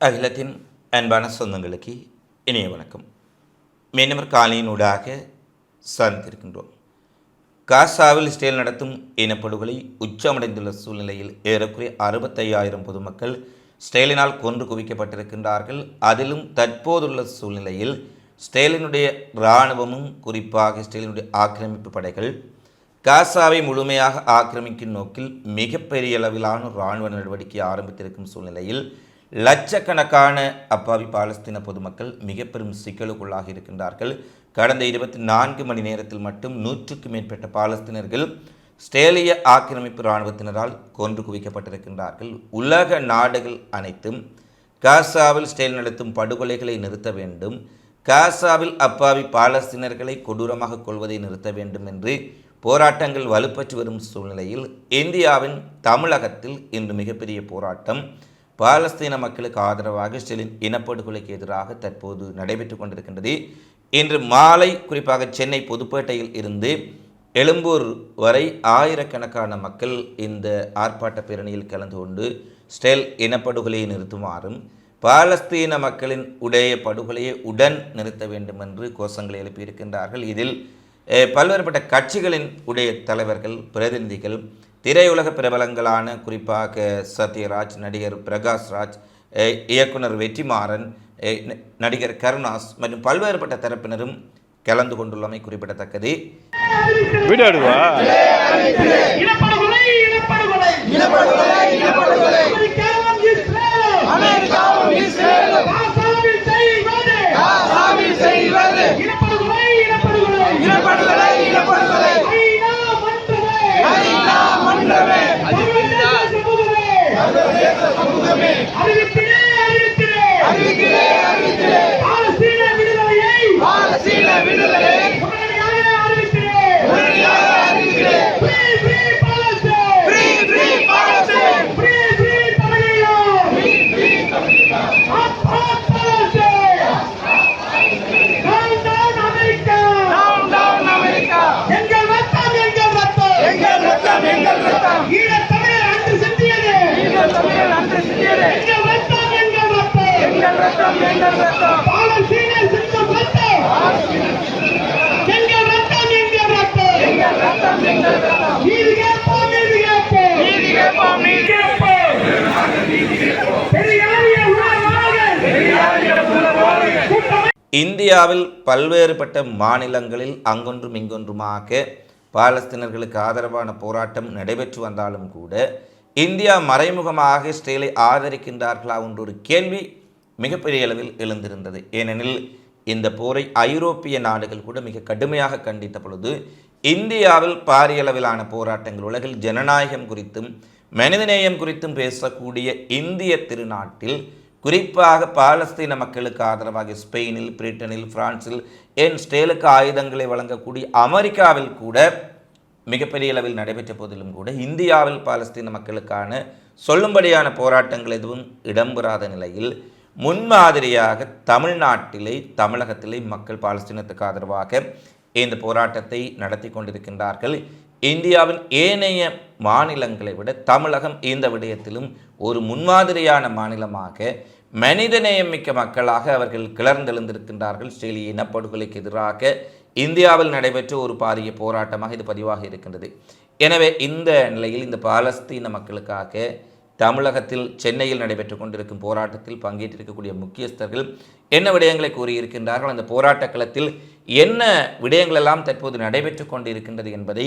அகிலத்தின் அன்பான சொந்தங்களுக்கு இனிய வணக்கம். மீனவர் காலையினூடாக சார்ந்திருக்கின்றோம் காசாவில் இஸ்ரேல் நடத்தும் இனப்படுகொலை உச்சமடைந்துள்ள சூழ்நிலையில் ஏறக்குறைய அறுபத்தையாயிரம் பொதுமக்கள் ஸ்டேலினால் கொன்று குவிக்கப்பட்டிருக்கின்றார்கள். அதிலும் தற்போதுள்ள சூழ்நிலையில் ஸ்டேலினுடைய இராணுவமும் குறிப்பாக ஸ்டேலினுடைய ஆக்கிரமிப்பு படைகள் காசாவை முழுமையாக ஆக்கிரமிக்கும் நோக்கில் மிகப்பெரிய அளவிலான இராணுவ நடவடிக்கை ஆரம்பித்திருக்கும் சூழ்நிலையில் லட்சக்கணக்கான அப்பாவி பாலஸ்தீன பொதுமக்கள் மிக பெரும் சிக்கலுக்குள்ளாக இருக்கின்றார்கள். கடந்த இருபத்தி நான்கு மணி நேரத்தில் மட்டும் நூற்றுக்கும் மேற்பட்ட பாலஸ்தீனர்கள் ஸ்டேலிய ஆக்கிரமிப்பு இராணுவத்தினரால் கொன்று குவிக்கப்பட்டிருக்கின்றார்கள். உலக நாடுகள் அனைத்தும் காசாவில் ஸ்டேல் நடத்தும் படுகொலைகளை நிறுத்த வேண்டும். காசாவில் அப்பாவி பாலஸ்தீனர்களை கொடூரமாக கொள்வதை நிறுத்த வேண்டும் என்று போராட்டங்கள் வலுப்பற்று வரும் சூழ்நிலையில் இந்தியாவின் தமிழகத்தில் இன்று மிகப்பெரிய போராட்டம். பாலஸ்தீன மக்களுக்கு ஆதரவாக இஸ்ரேலின் இனப்படுகொலைக்கு எதிராக தற்போது நடைபெற்று கொண்டிருக்கின்றது. இன்று மாலை குறிப்பாக சென்னை புதுப்பேட்டையில் இருந்து எழும்பூர் வரை ஆயிரக்கணக்கான மக்கள் இந்த ஆர்ப்பாட்ட பேரணியில் கலந்து கொண்டு ஸ்டெல் இனப்படுகொலையை நிறுத்துமாறும் பாலஸ்தீன மக்களின் உடைய படுகொலையை உடன் நிறுத்த வேண்டும் என்று கோஷங்களை எழுப்பியிருக்கின்றார்கள். இதில் பல்வேறுபட்ட கட்சிகளின் உடைய தலைவர்கள் பிரதிநிதிகள் திரையுலக பிரபலங்களான குறிப்பாக சத்யராஜ் நடிகர் பிரகாஷ் ராஜ் அஹ், இயக்குனர் வெற்றிமாறன் நடிகர் கருணாஸ் மற்றும் பல்வேறுபட்ட தரப்பினரும் கலந்து கொண்டுள்ளமை குறிப்பிடத்தக்கது. வீடியோ எடுவா இனப்படுகொலை இனப்படுகொலை இனப்படுகொலை இனப்படுகொலை அமெரிக்காவும் இஸ்ரேலும் அமெரிக்காவும் இஸ்ரேலும் காசாவில் செய்வது காசாவில் செய்வது இனப்படுகொலை இனப்படுகொலை இனப்படுகொலை இனப்படுகொலை ஐநா மன்றமே ஐநா மன்றமே சர்வதேச சமூகமே அறிவிக்கிறே அறிவிக்கிறே அறிவிக்கிறே அறிவிக்கிறே பாலஸ்தீன விடுதலையை பாலஸ்தீன விடுதலையை உடனடியாக அறிவிக்கிறேன் உடனடியாக அறிவிக்கிறேன் Free, free Palestine! Free, free Palestine! Free, free Palestine! Free, free Palestine! Up, up Palestine! Down, down America! Down, down America! எங்கள் ரத்தம், எங்கள் ரத்தம்! எங்கள் ரத்தம், எங்கள் ரத்தம்! ஈழத் தமிழர் அன்று சிந்தியது! ஈழத் தமிழர் அன்று சிந்தியது! எங்கள் ரத்தம், எங்கள் ரத்தம்! எங்கள் ரத்தம், எங்கள் ரத்தம்! பாலஸ்தீனர் சிந்தும் ரத்தம்! எங்கள் ரத்தம், எங்கள் ரத்தம்! எங்கள் ரத்தம், எங்கள் ரத்தம்! நீதி கேட்போம், நீதி கேட்போம்! நீதி கேட்போம், நீதி கேட்போம்! பெரியாரிய உணர்வாக! பெரியாரிய உணர்வாக! கூட்டமை இந்தியாவில் பல்வேறுபட்ட மாநிலங்களில் அங்கொன்றும் இங்கொன்றுமாக பாலஸ்தீனர்களுக்கு ஆதரவான போராட்டம் நடைபெற்று வந்தாலும் கூட இந்தியா மறைமுகமாக இஸ்ரேலை ஆதரிக்கின்றார்களா என்ற ஒரு கேள்வி மிகப்பெரிய அளவில் எழுந்திருந்தது. ஏனெனில் இந்த போரை ஐரோப்பிய நாடுகள் கூட மிக கடுமையாக கண்டித்த பொழுது இந்தியாவில் பாரிய அளவிலான போராட்டங்கள் உலகில் ஜனநாயகம் குறித்தும் மனிதநேயம் குறித்தும் பேசக்கூடிய இந்திய திருநாட்டில் குறிப்பாக பாலஸ்தீன மக்களுக்கு ஆதரவாக ஸ்பெயினில் பிரிட்டனில் பிரான்சில் ஏன் ஸ்டேலுக்கு ஆயுதங்களை வழங்கக்கூடிய அமெரிக்காவில் கூட மிகப்பெரிய அளவில் நடைபெற்ற போதிலும் கூட இந்தியாவில் பாலஸ்தீன மக்களுக்கான சொல்லும்படியான போராட்டங்கள் எதுவும் இடம்பெறாத நிலையில் முன்மாதிரியாக தமிழ்நாட்டிலே தமிழகத்திலே மக்கள் பாலஸ்தீனத்துக்கு ஆதரவாக இந்த போராட்டத்தை நடத்தி கொண்டிருக்கின்றார்கள். இந்தியாவின் ஏனைய மாநிலங்களை விட தமிழகம் இந்த விடயத்திலும் ஒரு முன்மாதிரியான மாநிலமாக மனிதநேயம் மிக்க மக்களாக அவர்கள் கிளர்ந்தெழுந்திருக்கின்றார்கள். ஸ்ரீலிய இனப்படுகொலைக்கு எதிராக இந்தியாவில் நடைபெற்ற ஒரு பாரிய போராட்டமாக இது பதிவாக இருக்கின்றது. எனவே இந்த நிலையில் இந்த பாலஸ்தீன மக்களுக்காக தமிழகத்தில் சென்னையில் நடைபெற்று கொண்டிருக்கும் போராட்டத்தில் பங்கேற்றிருக்கக்கூடிய முக்கியஸ்தர்கள் என்ன விடயங்களை கூறியிருக்கின்றார்கள்? அந்த போராட்ட களத்தில் என்ன விடயங்கள் எல்லாம் தற்போது நடைபெற்று கொண்டிருக்கின்றது என்பதை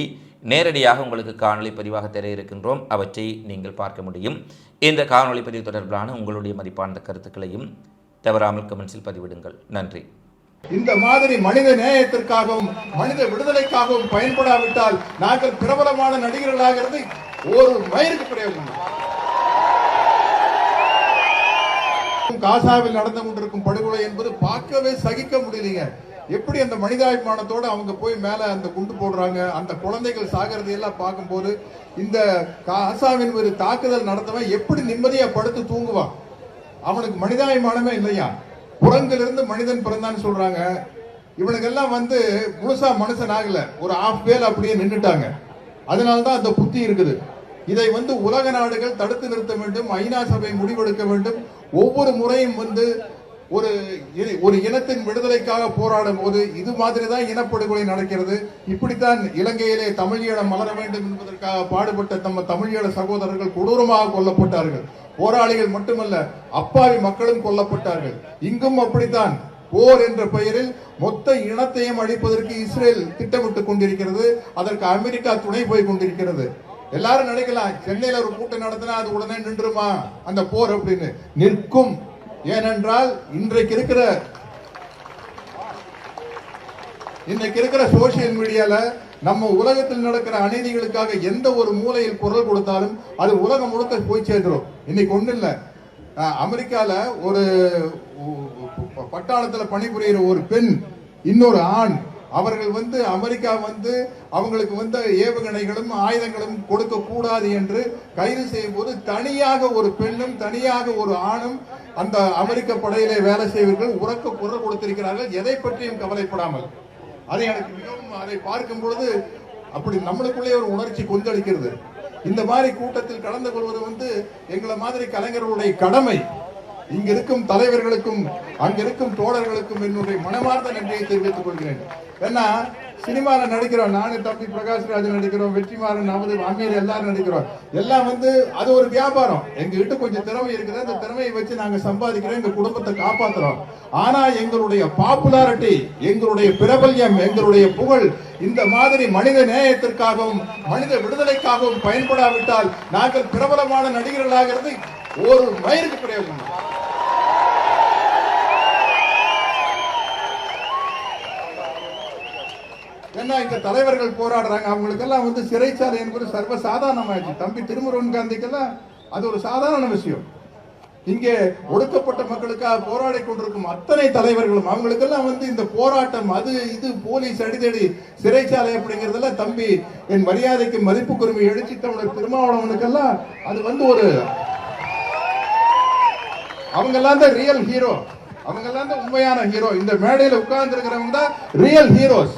நேரடியாக உங்களுக்கு காணொளி பதிவாக தர இருக்கின்றோம். அவற்றை நீங்கள் பார்க்க முடியும். இந்த காணொளி பதிவு தொடர்பிலான உங்களுடைய மதிப்பான கருத்துக்களையும் தவறாமல் கமெண்ட்ஸில் பதிவிடுங்கள். நன்றி. இந்த மாதிரி மனித நேயத்திற்காகவும் மனித விடுதலைக்காகவும் பயன்படாவிட்டால் நாங்கள் பிரபலமான நடிகர்களாகிறது ஒரு மயிருக்கு பிரயோஜனம் காசாவில் நடந்து கொண்டிருக்கும் படுகொலை என்பது பார்க்கவே சகிக்க முடியலைங்க. எப்படி அந்த மனிதாபிமானத்தோடு அவங்க போய் மேலே அந்த குண்டு போடுறாங்க அந்த குழந்தைகள் சாகிறதையெல்லாம் பார்க்கும்போது இந்த காசாவின் ஒரு தாக்குதல் நடந்தவன் எப்படி நிம்மதியாக படுத்து தூங்குவான்? அவனுக்கு மனிதாபிமானமே இல்லையா? குரங்கிலிருந்து மனிதன் பிறந்தான்னு சொல்றாங்க. இவனுக்கெல்லாம் வந்து முழுசா மனுஷன் ஆகல. ஒரு ஆஃப் வேல் அப்படியே நின்றுட்டாங்க. அதனால தான் அந்த புத்தி இருக்குது. இதை வந்து உலக நாடுகள் தடுத்து நிறுத்த வேண்டும் ஐநா சபை முடிவெடுக்க வேண்டும். ஒவ்வொரு முறையும் வந்து ஒரு ஒரு இனத்தின் விடுதலைக்காக போராடும் போது இது மாதிரி தான் இனப்படுகொலை நடக்கிறது. இப்படித்தான் இலங்கையிலே தமிழீழம் மலர வேண்டும் என்பதற்காக பாடுபட்ட நம்ம தமிழீழ சகோதரர்கள் கொடூரமாக கொல்லப்பட்டார்கள். போராளிகள் மட்டுமல்ல அப்பாவி மக்களும் கொல்லப்பட்டார்கள். இங்கும் அப்படித்தான். போர் என்ற பெயரில் மொத்த இனத்தையும் அழிப்பதற்கு இஸ்ரேல் திட்டமிட்டுக் கொண்டிருக்கிறது. அதற்கு அமெரிக்கா துணை போய் கொண்டிருக்கிறது. எல்லாரும் நினைக்கலாம் சென்னையில ஒரு கூட்டம் நடத்தினா அது உடனே நின்றுமா? அந்த போர் அப்படின்னு. நிற்கும். ஏனென்றால் இன்றைக்கு இருக்கிற இன்னைக்கு இருக்கிற சோசியல் மீடியால நம்ம உலகத்தில் நடக்கிற அநீதிகளுக்காக எந்த ஒரு மூலையில் குரல் கொடுத்தாலும் அது உலகம் முழுக்க போய் சேர்ந்துரும். இன்னைக்கு ஒண்ணு இல்ல. அமெரிக்கால ஒரு உ- பட்டாளத்துல பணிபுரிகிற ஒரு பெண் இன்னொரு ஆண் அவர்கள் வந்து அமெரிக்கா வந்து அவங்களுக்கு வந்து ஏவுகணைகளும் ஆயுதங்களும் கொடுக்க கூடாது என்று கைது செய்யும் போது தனியாக ஒரு பெண்ணும் தனியாக ஒரு ஆணும் அந்த அமெரிக்க படையிலே வேலை செய்வர்கள் உறக்க குரல் கொடுத்திருக்கிறார்கள் எதை பற்றியும் கவலைப்படாமல். அதை எனக்கு மிகவும் அதை பார்க்கும் பொழுது அப்படி நம்மளுக்குள்ளே ஒரு உணர்ச்சி கொந்தளிக்கிறது. இந்த மாதிரி கூட்டத்தில் கலந்து கொள்வது வந்து எங்களை மாதிரி கலைஞர்களுடைய கடமை. இங்க இருக்கும் தலைவர்களுக்கும் அங்க இருக்கும் தோழர்களுக்கும் என்னுடைய மனமார்ந்த நன்றியை தெரிவித்துக் கொள்கிறேன். ஏன்னா சினிமால நடிக்கிறோம். நானு தம்பி பிரகாஷ் ராஜ் நடிக்கிறோம். வெற்றிமாறன் நமது அமீர் எல்லாரும் நடிக்கிறோம். எல்லாம் வந்து அது ஒரு வியாபாரம். எங்ககிட்ட கொஞ்சம் திறமை இருக்குது. அந்த திறமையை வச்சு நாங்க சம்பாதிக்கிறோம். எங்க குடும்பத்தை காப்பாத்துறோம். ஆனா எங்களுடைய பாப்புலாரிட்டி எங்களுடைய பிரபல்யம் எங்களுடைய புகழ் இந்த மாதிரி மனித நேயத்திற்காகவும் மனித விடுதலைக்காகவும் பயன்படாவிட்டால் நாங்கள் பிரபலமான நடிகர்களாகிறது ஒரு மயிருக்கு பிரயோஜனம். ஏன்னா இந்த தலைவர்கள் போராடுறாங்க. அவங்களுக்கெல்லாம் வந்து சிறைச்சாலை என்பது சர்வ சாதாரணமாயிடுச்சு தம்பி திருமுருகன் காந்திக்கெல்லாம் அது ஒரு சாதாரண விஷயம். இங்கே ஒடுக்கப்பட்ட மக்களுக்காக போராடி கொண்டிருக்கும் அத்தனை தலைவர்களும் அவங்களுக்கெல்லாம் வந்து இந்த போராட்டம் அது இது போலீஸ் அடிதடி சிறைச்சாலை அப்படிங்கறதெல்லாம் தம்பி என் மரியாதைக்கு மதிப்புக்குரிமை எழுச்சி தமிழர் திருமாவளவனுக்கெல்லாம் அது வந்து ஒரு அவங்க எல்லாம் தான் ரியல் ஹீரோ அவங்க எல்லாம் தான் உண்மையான ஹீரோ இந்த மேடையில உட்கார்ந்து இருக்கிறவங்க தான் ரியல் ஹீரோஸ்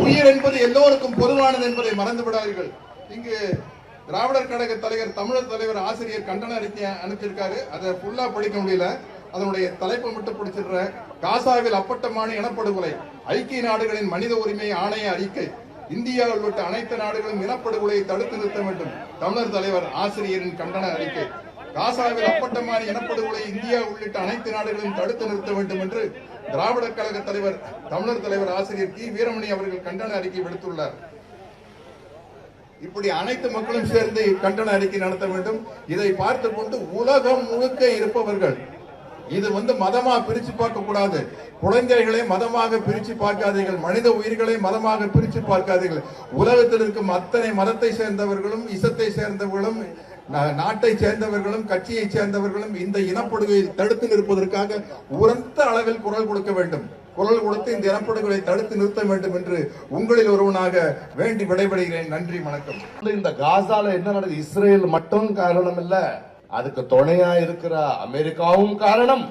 உயிர் என்பது எல்லோருக்கும் பொதுவானது என்பதை மறந்து விடாதீர்கள் இங்கு திராவிடர் கழக தலைவர் தமிழர் தலைவர் ஆசிரியர் கண்டன அறிக்கை அனுப்பிச்சிருக்காரு அதை ஃபுல்லா படிக்க முடியல. அதனுடைய தலைப்பு மட்டும் பிடிச்சிடுற காசாவில் அப்பட்டமான இனப்படுகொலை ஐக்கிய நாடுகளின் மனித உரிமை ஆணைய அறிக்கை இந்தியா உள்ளிட்ட அனைத்து நாடுகளும் இனப்படுகொலையை தடுத்து நிறுத்த வேண்டும். தமிழர் தலைவர் ஆசிரியரின் கண்டன அறிக்கை. காசாவில் அப்பட்டமான இனப்படுகொலை இந்தியா உள்ளிட்ட அனைத்து நாடுகளும் தடுத்து நிறுத்த வேண்டும் என்று திராவிடர் கழக தலைவர் தமிழர் தலைவர் ஆசிரியர் கி. வீரமணி அவர்கள் கண்டன அறிக்கை விடுத்துள்ளார். இப்படி அனைத்து மக்களும் சேர்ந்து கண்டன அறிக்கை நடத்த வேண்டும். இதை பார்த்து கொண்டு உலகம் முழுக்க இருப்பவர்கள் இது வந்து மதமா பிரிச்சு பார்க்க கூடாது. குழந்தைகளை மதமாக பிரிச்சு பார்க்காதீர்கள். மனித உயிர்களை மதமாக பிரிச்சு பார்க்காதீர்கள். உலகத்தில் இருக்கும் அத்தனை மதத்தை சேர்ந்தவர்களும் இசத்தை சேர்ந்தவர்களும் நாட்டை சேர்ந்தவர்களும் கட்சியை சேர்ந்தவர்களும் இந்த இனப்படுகையை தடுத்து நிற்பதற்காக உரத்த அளவில் குரல் கொடுக்க வேண்டும். குரல் கொடுத்து இந்த இனப்படுகொலை தடுத்து நிறுத்த வேண்டும் என்று உங்களில் ஒருவனாக வேண்டி விடைபெறுகிறேன். நன்றி வணக்கம். இந்த காசால என்ன நடக்குது? இஸ்ரேல் மட்டும் காரணம் இல்ல அதுக்கு துணையா இருக்கிற அமெரிக்காவும் காரணம்.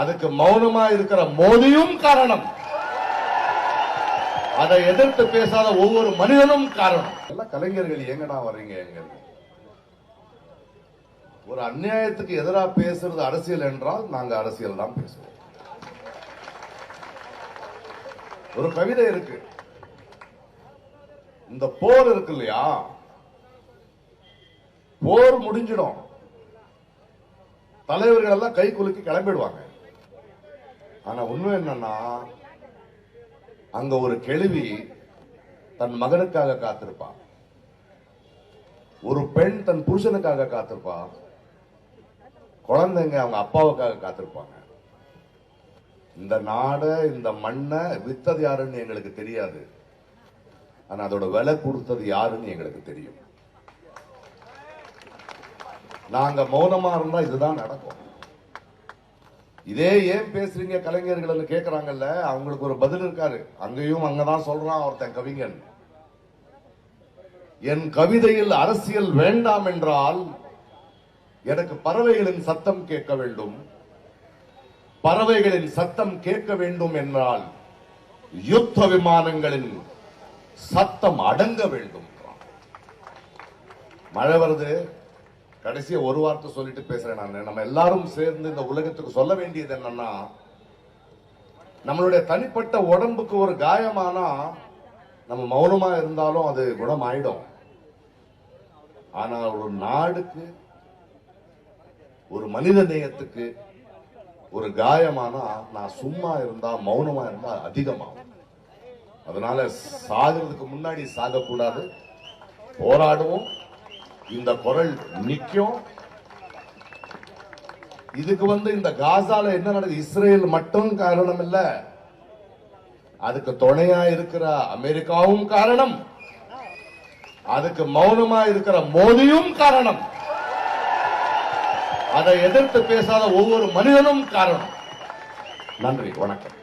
அதுக்கு மௌனமா இருக்கிற மோடியும் காரணம். அதை எதிர்த்து பேசாத ஒவ்வொரு மனிதனும் காரணம். எல்லாம் கலைஞர்கள் எங்கடா வர்றீங்க எங்க? ஒரு அநியாயத்துக்கு எதிராக பேசுறது அரசியல் என்றால் நாங்க அரசியல் தான் பேசுவோம். ஒரு கவிதை இருக்கு. இந்த போர் இருக்கு இல்லையா? போர் முடிஞ்சிடும். தலைவர்கள் எல்லாம் கை குலுக்கி கிளம்பிடுவாங்க. ஆனா உண்மை என்னன்னா அங்க ஒரு கெழுவி தன் மகனுக்காக காத்திருப்பா. ஒரு பெண் தன் புருஷனுக்காக காத்திருப்பா. குழந்தைங்க அவங்க அப்பாவுக்காக காத்திருப்பாங்க. இந்த நாடை இந்த மண்ணை வித்தது யாருன்னு எங்களுக்கு தெரியாது. ஆனா அதோட விலை கொடுத்தது யாருன்னு எங்களுக்கு தெரியும். நாங்க மௌனமா இருந்தா இதுதான் நடக்கும். இதே ஏன் பேசுறீங்க கலைஞர்கள் கேக்குறாங்கல்ல அவங்களுக்கு ஒரு பதில் இருக்காரு. அங்கேயும் அங்கதான் சொல்றான் ஒருத்தன் கவிஞன். என் கவிதையில் அரசியல் வேண்டாம் என்றால் எனக்கு பறவைகளின் சத்தம் கேட்க வேண்டும். பறவைகளின் சத்தம் கேட்க வேண்டும் என்றால் யுத்த விமானங்களின் சத்தம் அடங்க வேண்டும். மழை வருது. கடைசியா ஒரு வார்த்தை சொல்லிட்டு பேசுறேன் நான். நம்ம எல்லாரும் சேர்ந்து இந்த உலகத்துக்கு சொல்ல வேண்டியது என்னன்னா நம்மளுடைய தனிப்பட்ட உடம்புக்கு ஒரு காயமானா நம்ம மௌனமா இருந்தாலும் அது குணம் ஆயிடும் ஆனா ஒரு நாடுக்கு ஒரு மனித நேயத்துக்கு ஒரு காயமானா நான் சும்மா இருந்தா மௌனமா இருந்தா அதிகமாகும். அதனால சாகிறதுக்கு முன்னாடி சாகக்கூடாது. போராடுவோம். இந்த குரல் நிற்கும் இதுக்கு வந்து இந்த காசால என்ன நடக்குது? இஸ்ரேல் மட்டும் காரணம் இல்ல அதுக்கு துணையா இருக்கிற அமெரிக்காவும் காரணம். அதுக்கு மௌனமா இருக்கிற மோதியும் காரணம். அதை எதிர்த்து பேசாத ஒவ்வொரு மனிதனும் காரணம். நன்றி வணக்கம்.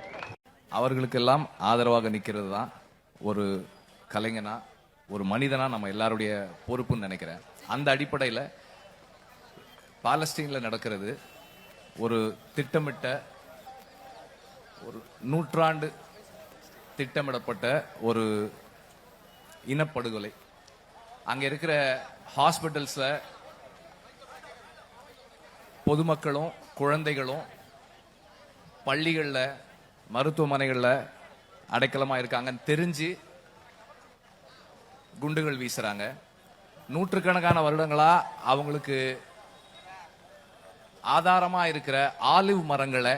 அவர்களுக்கெல்லாம் ஆதரவாக நிற்கிறது தான் ஒரு கலைஞனா ஒரு மனிதனா நம்ம எல்லாருடைய பொறுப்புன்னு நினைக்கிறேன். அந்த அடிப்படையில் பாலஸ்டீனில் நடக்கிறது ஒரு திட்டமிட்ட ஒரு நூற்றாண்டு திட்டமிடப்பட்ட ஒரு இனப்படுகொலை. அங்கே இருக்கிற ஹாஸ்பிட்டல்ஸில் பொதுமக்களும் குழந்தைகளும் பள்ளிகளில் மருத்துவமனைகளில் அடைக்கலமாக இருக்காங்கன்னு தெரிஞ்சு குண்டுகள் வீசுகிறாங்க நூற்றுக்கணக்கான வருடங்களாக அவங்களுக்கு ஆதாரமாக இருக்கிற ஆலிவ் மரங்களை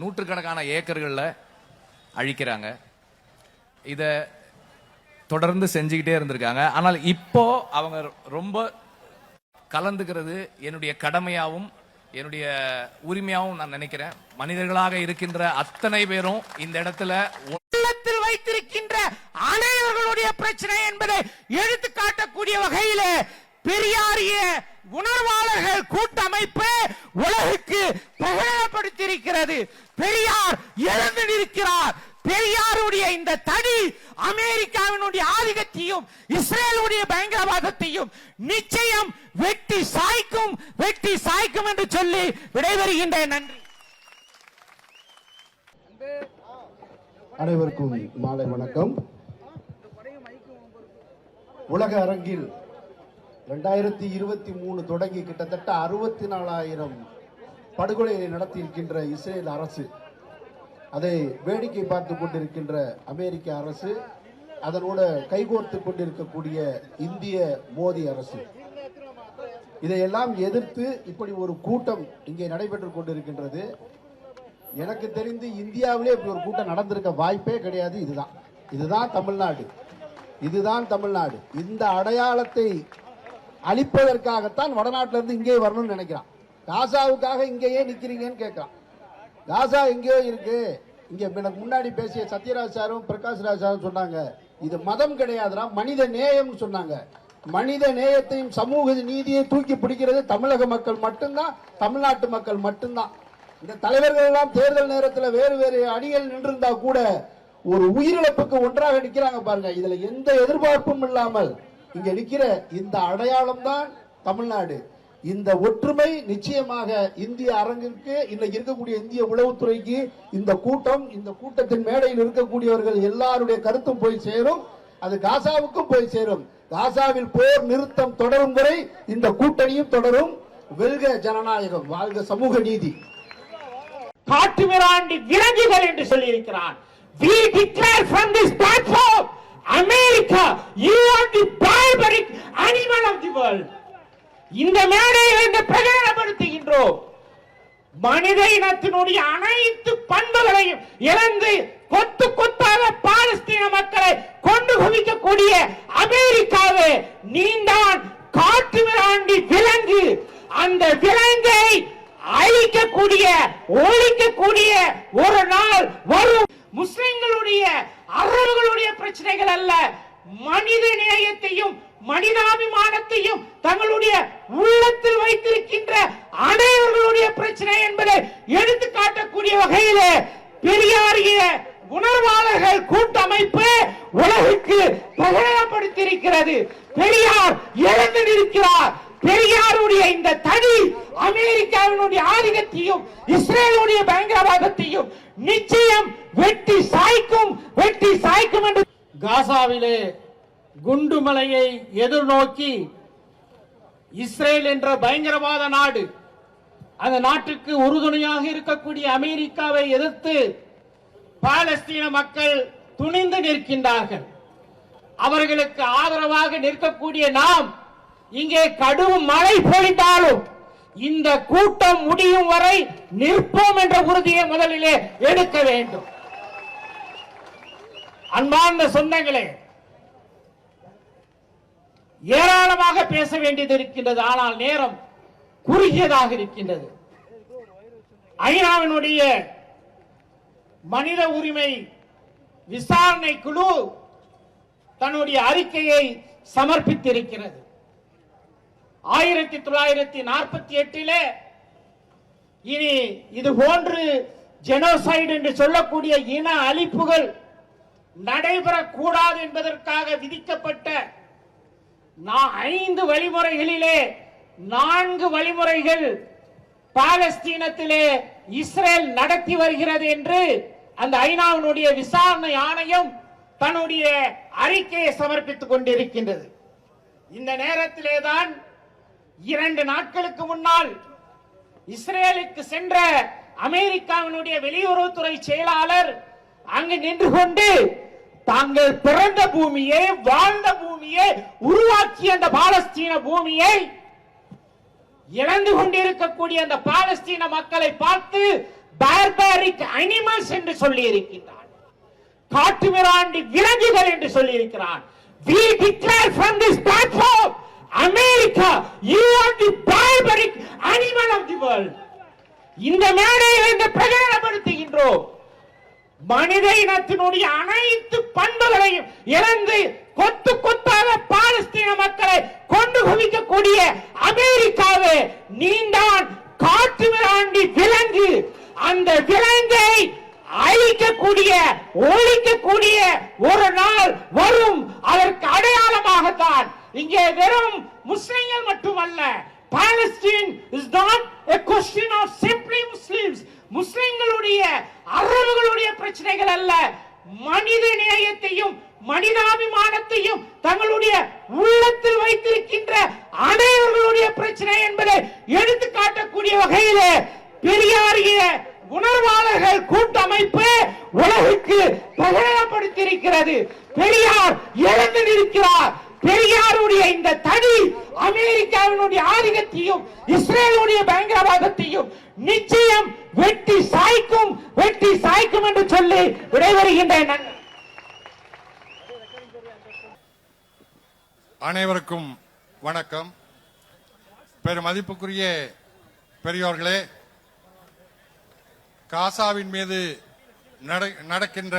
நூற்றுக்கணக்கான ஏக்கர்களில் அழிக்கிறாங்க. இதை தொடர்ந்து செஞ்சுக்கிட்டே இருந்திருக்காங்க. ஆனால் இப்போ அவங்க ரொம்ப கலந்துக்கிறது என்னுடைய கடமையாகவும் என்னுடைய உரிமையாகவும் நான் நினைக்கிறேன். மனிதர்களாக இருக்கின்ற அத்தனை பேரும் இந்த இடத்துல உள்ளத்தில் வைத்திருக்கின்ற அனைவர்களுடைய பிரச்சனை என்பதை எடுத்து காட்டக்கூடிய வகையிலே பெரியாரிய உணர்வாளர்கள் கூட்டமைப்பு உலகுக்கு பிரகடனப்படுத்தியிருக்கிறது பெரியார் எழுந்து நிற்கிறார். பெரியாருடைய இந்த தடி அமெரிக்காவினுடைய ஆதிக்கத்தையும் இஸ்ரேலுடைய பயங்கரவாதத்தையும் நிச்சயம் வெட்டி சாய்க்கும் வெட்டி சாய்க்கும் என்று சொல்லி விடைபெறுகின்றேன். நன்றி. அனைவருக்கும் மாலை வணக்கம். உலக அரங்கில் ரெண்டாயிரத்தி இருபத்தி மூணு தொடங்கி கிட்டத்தட்ட அறுபத்தி நாலாயிரம் படுகொலையை நடத்தியிருக்கின்ற இஸ்ரேல் அரசு அதை வேடிக்கை பார்த்து கொண்டிருக்கின்ற அமெரிக்க அரசு அதனோட கைகோர்த்து கொண்டிருக்கக்கூடிய இந்திய மோடி அரசு. இதையெல்லாம் எதிர்த்து இப்படி ஒரு கூட்டம் இங்கே நடைபெற்று கொண்டிருக்கின்றது. எனக்கு தெரிந்து இந்தியாவிலே இப்படி ஒரு கூட்டம் நடந்திருக்க வாய்ப்பே கிடையாது. இதுதான். இதுதான் தமிழ்நாடு. இதுதான் தமிழ்நாடு. இந்த அடையாளத்தை அழிப்பதற்காகத்தான் வடநாட்டிலிருந்து இங்கே வரணும்னு நினைக்கிறான். காசாவுக்காக இங்கேயே நிற்கிறீங்கன்னு கேட்கிறான். காசா எங்கேயோ இருக்கு. இங்க எனக்கு முன்னாடி பேசிய சத்யராஜ் சாரும் பிரகாஷ் ராஜ் சாரும் சொன்னாங்க. இது மதம் கிடையாதுரா மனித நேயம்னு சொன்னாங்க. மனித நேயத்தையும் சமூக நீதியை தூக்கி பிடிக்கிறது தமிழக மக்கள் மட்டும்தான் தமிழ்நாட்டு மக்கள் மட்டும்தான். இந்த தலைவர்கள் எல்லாம் தேர்தல் நேரத்தில் வேறு வேறு அணிகள் நின்றிருந்தா கூட ஒரு உயிரிழப்புக்கு ஒன்றாக நிற்கிறாங்க பாருங்க. இதுல எந்த எதிர்பார்ப்பும் இல்லாமல் இங்க நிற்கிற இந்த அடையாளம் தான் தமிழ்நாடு. இந்த ஒற்றுமை நிச்சயமாக இந்திய அரங்கிற்கு இன்னைக்கு இருக்கக்கூடிய இந்திய உளவுத்துறைக்கு இந்த கூட்டம் இந்த கூட்டத்தின் மேடையில் இருக்கக்கூடியவர்கள் எல்லாருடைய கருத்தும் போய் சேரும் அது காசாவுக்கும் போய் சேரும். காசாவில் போர் நிறுத்தம் தொடரும் வரை இந்த கூட்டணியும் தொடரும். வெல்க ஜனநாயகம் வாழ்க சமூக நீதி. காட்டுமிராண்டி விலங்குகள் என்று சொல்லியிருக்கிறான் we declare from this platform america you are the barbaric animal of the world. இந்த மேடையிலிருந்து பிரகடனப்படுத்துகின்றோம் மனித இனத்தினுடைய அனைத்து பண்புகளையும் இழந்து கொத்து கொத்தாக பாலஸ்தீன மக்களை கொண்டு குவிக்கக்கூடிய அமெரிக்காவே நீந்தான் காட்டு மிராண்டி விலங்கு. அந்த விலங்கை அழிக்கக்கூடிய ஒழிக்கக்கூடிய ஒரு நாள் வரும். முஸ்லிம்களுடைய அரபுகளுடைய பிரச்சனைகள் அல்ல. மனித நேயத்தையும் மனிதாபிமானத்தையும் தங்களுடைய உள்ளத்தில் வைத்திருக்கின்ற அனைவர்களுடைய பிரச்சனை என்பதை எடுத்து காட்டக்கூடிய வகையிலே பெரியாரிய உணர்வாளர்கள் கூட்டமைப்பு உலகுக்கு பிரகடனப்படுத்தியிருக்கிறது. பெரியார் எழுந்து நிற்கிறார் பெரியாருடைய இந்த தனி அமெரிக்காவினுடைய ஆதிக்கத்தையும் இஸ்ரேலுடைய பயங்கரவாதத்தையும் நிச்சயம் வெட்டி சாய்க்கும் வெட்டி சாய்க்கும் என்று காசாவிலே குண்டுமலையை எதிர்நோக்கி இஸ்ரேல் என்ற பயங்கரவாத நாடு அந்த நாட்டுக்கு உறுதுணையாக இருக்கக்கூடிய அமெரிக்காவை எதிர்த்து பாலஸ்தீன மக்கள் துணிந்து நிற்கின்றார்கள். அவர்களுக்கு ஆதரவாக நிற்கக்கூடிய நாம் இங்கே கடும் மழை பொழிந்தாலும் இந்த கூட்டம் முடியும் வரை நிற்போம் என்ற உறுதியை முதலிலே எடுக்க வேண்டும். அன்பார்ந்த சொந்தங்களே ஏராளமாக பேச வேண்டியது இருக்கின்றது ஆனால் நேரம் குறுகியதாக இருக்கின்றது. ஐநாவினுடைய மனித உரிமை விசாரணை குழு தன்னுடைய அறிக்கையை சமர்ப்பித்திருக்கிறது. ஆயிரத்தி தொள்ளாயிரத்தி நாற்பத்தி எட்டிலே இனி இது போன்று ஜெனோசைடு என்று சொல்லக்கூடிய இன அழிப்புகள் நடைபெறக்கூடாது என்பதற்காக விதிக்கப்பட்ட நான் ஐந்து வழிமுறைகளிலே நான்கு வழிமுறைகள் பாலஸ்தீனத்திலே இஸ்ரேல் நடத்தி வருகிறது என்று அந்த ஐநாவினுடைய விசாரணை ஆணையம் தன்னுடைய அறிக்கையை சமர்ப்பித்துக் கொண்டிருக்கின்றது. இந்த நேரத்திலே தான் இரண்டு நாட்களுக்கு முன்னால் இஸ்ரேலுக்கு சென்ற அமெரிக்காவினுடைய வெளியுறவுத்துறை செயலாளர் அங்கு நின்று கொண்டு தாங்கள் பிறந்த பூமியை வாழ்ந்த பூமியை உருவாக்கிய அந்த பாலஸ்தீன பூமியை இழந்து கொண்டிருக்கக்கூடிய அந்த பாலஸ்தீன மக்களை பார்த்து பார்பாரிக் அனிமல்ஸ் என்று சொல்லி இருக்கின்றான் காட்டுமிராண்டி விலங்குகள் என்று சொல்லி இருக்கிறான் we declare from this platform america you are the இந்த மேடையில் இந்த பிரகடனப்படுத்துகின்றோம். மனித இனத்தினுடைய அனைத்து பண்புகளையும் இழந்து கொத்து கொத்தாக பாலஸ்தீன மக்களை கொண்டு குவிக்கக்கூடிய அமெரிக்காவே நீந்தான் காற்று மிராண்டி விலங்கு. அந்த விலங்கை அழிக்கக்கூடிய ஒழிக்கக்கூடிய ஒரு நாள் வரும். அதற்கு அடையாளமாகத்தான் இங்கே வெறும் முஸ்லிம்கள் மட்டுமல்ல. Palestine is not a question of simply Muslims பிரச்சனைகள் அல்ல. மனித நேயத்தையும் மனிதாபிமானத்தையும் தங்களுடைய உள்ளத்தில் வைத்திருக்கின்ற அனைவர்களுடைய பிரச்சனை என்பதை எடுத்து காட்டக்கூடிய வகையில பெரியாரிய உணர்வாளர்கள் கூட்டமைப்பு உலகுக்கு பிரகடனப்படுத்தியிருக்கிறது. பெரியார் எழுந்து நிற்கிறார் பெரியாருடைய இந்த தனி அமெரிக்காவினுடைய ஆதிக்கத்தையும் இஸ்ரேலுடைய பயங்கரவாதத்தையும் நிச்சயம் வெட்டி சாய்க்கும் வெட்டி சாய்க்கும் என்று சொல்லி விடைபெறுகின்றன. அனைவருக்கும் வணக்கம். பெருமதிப்புக்குரிய பெரியோர்களே காசாவின் மீது நடக்கின்ற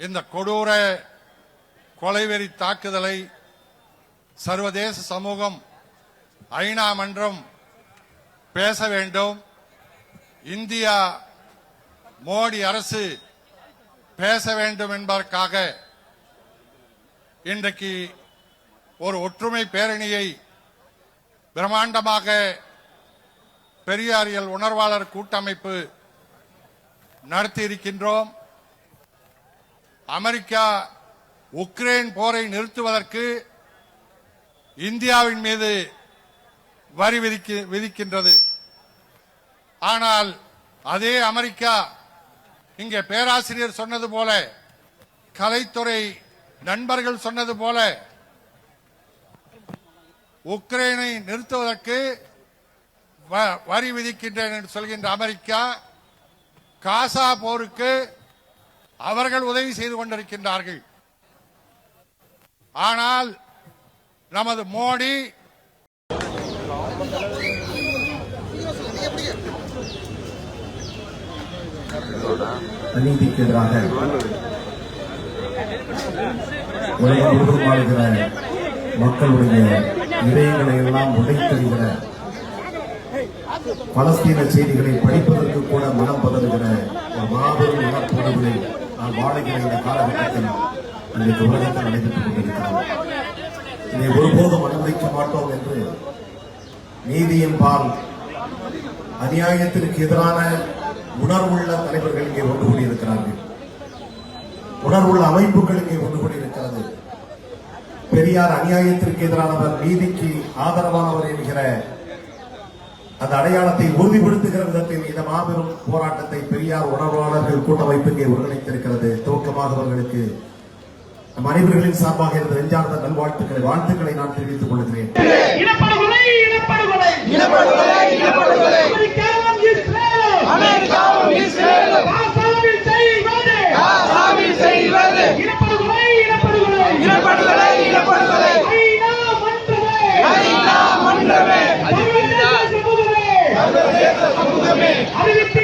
இந்த கொடூர கொலைவெறி தாக்குதலை சர்வதேச சமூகம் ஐநா மன்றம் பேச வேண்டும். இந்தியா மோடி அரசு பேச வேண்டும் என்பதற்காக இன்றைக்கு ஒரு ஒற்றுமை பேரணியை பிரம்மாண்டமாக பெரியாரியல் உணர்வாளர் கூட்டமைப்பு நடத்தி இருக்கின்றோம் அமெரிக்கா உக்ரைன் போரை நிறுத்துவதற்கு இந்தியாவின் மீது வரி விதிக்க விதிக்கின்றது. ஆனால் அதே அமெரிக்கா இங்கே பேராசிரியர் சொன்னது போல கலைத்துறை நண்பர்கள் சொன்னது போல உக்ரைனை நிறுத்துவதற்கு வ- வரி விதிக்கின்றேன் என்று சொல்கின்ற அமெரிக்கா காசா போருக்கு அவர்கள் உதவி செய்து கொண்டிருக்கின்றார்கள். ஆனால் நமது மோடி அநீதிக்கு எதிராக உலகம் முழுவதும் வாழ்கிற மக்களுடைய இதயங்களை எல்லாம் உடைத்தெறிகிற பலஸ்தீன செய்திகளை படிப்பதற்கு கூட மனம் பதறுகிற ஒரு மாபெரும் இனப்படுகொலை நான் வாழுகிற இந்த காலகட்டத்தில் இன்றைக்கு உலகத்தில் நடைபெற்றுக் கொண்டிருக்கிறோம் இதை ஒருபோதும் அனுமதிக்க மாட்டோம் என்று நீதியின் பால் அநியாயத்திற்கு எதிரான உணர்வுள்ள தலைவர்கள் இங்கே ஒன்று கூடியிருக்கிறார்கள் உணர்வுள்ள அமைப்புகள் இங்கே ஒன்று கூடியிருக்கிறது பெரியார் அநியாயத்திற்கு எதிரானவர் நீதிக்கு ஆதரவானவர் என்கிற அந்த அடையாளத்தை உறுதிப்படுத்துகிற விதத்தில் இந்த மாபெரும் போராட்டத்தை பெரியார் உணர்வாளர்கள் கூட்டமைப்பு இங்கே ஒருங்கிணைத்திருக்கிறது. துவக்கமாக அவர்களுக்கு நம் அனைவர்களின் சார்பாக எனது நெஞ்சார்ந்த நல்வாழ்த்துக்களை வாழ்த்துக்களை நான் தெரிவித்துக் கொள்கிறேன். அறிவிப்பு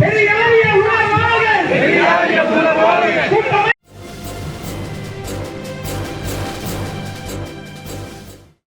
பெரிய உணவாக பெரிய உணவாக